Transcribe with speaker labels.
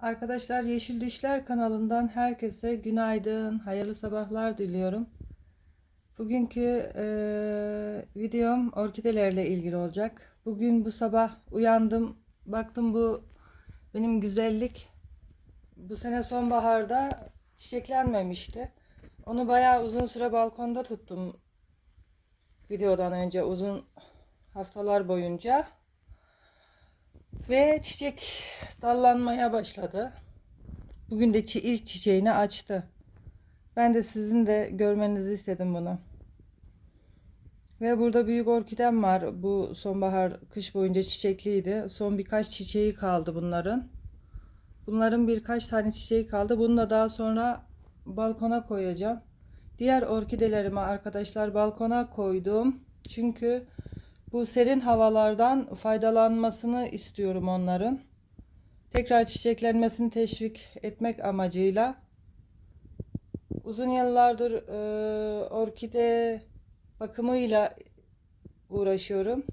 Speaker 1: Arkadaşlar Yeşil Düşler kanalından herkese günaydın, hayırlı sabahlar diliyorum. Bugünkü eee, videom orkidelerle ilgili olacak. Bugün bu sabah uyandım, baktım bu benim güzellik bu sene sonbaharda çiçeklenmemişti. Onu bayağı uzun süre balkonda tuttum videodan önce uzun haftalar boyunca. Ve çiçek dallanmaya başladı. Bugün de ilk çiçeğini açtı. Ben de sizin de görmenizi istedim bunu. Ve burada büyük orkidem var. Bu sonbahar kış boyunca çiçekliydi. Son birkaç çiçeği kaldı bunların. Bunların birkaç tane çiçeği kaldı. Bunu da daha sonra balkona koyacağım. Diğer orkidelerimi arkadaşlar balkona koydum. Çünkü bu serin havalardan faydalanmasını istiyorum onların. Tekrar çiçeklenmesini teşvik etmek amacıyla. Uzun yıllardır e, orkide bakımıyla uğraşıyorum.